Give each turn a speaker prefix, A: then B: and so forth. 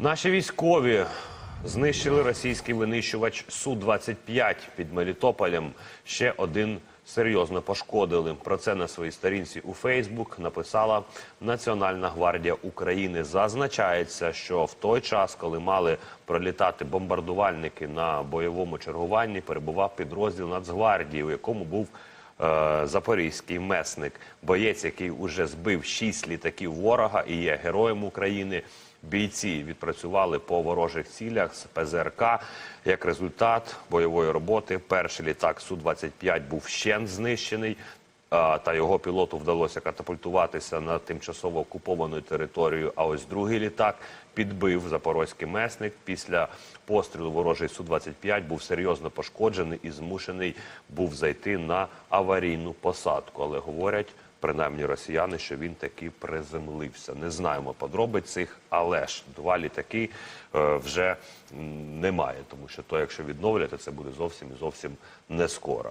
A: Наші військові знищили російський винищувач Су-25 під Мелітополем. Ще один серйозно пошкодили. Про це на своїй сторінці у Фейсбук написала Національна гвардія України. Зазначається, що в той час, коли мали пролітати бомбардувальники на бойовому чергуванні, перебував підрозділ Нацгвардії, у якому був запорізький месник, боєць, який уже збив шість літаків ворога і є героєм України. Бійці відпрацювали по ворожих цілях з ПЗРК. Як результат бойової роботи, перший літак Су-25 був ще знищений. Та його пілоту вдалося катапультуватися на тимчасово окуповану територію. А ось другий літак підбив запорозький месник. Після пострілу ворожий Су-25 був серйозно пошкоджений і змушений був зайти на аварійну посадку. Але говорять, принаймні росіяни, що він таки приземлився. Не знаємо подробиць цих, але ж два літаки е, вже немає, тому що то, якщо відновлять, це буде зовсім і зовсім не скоро.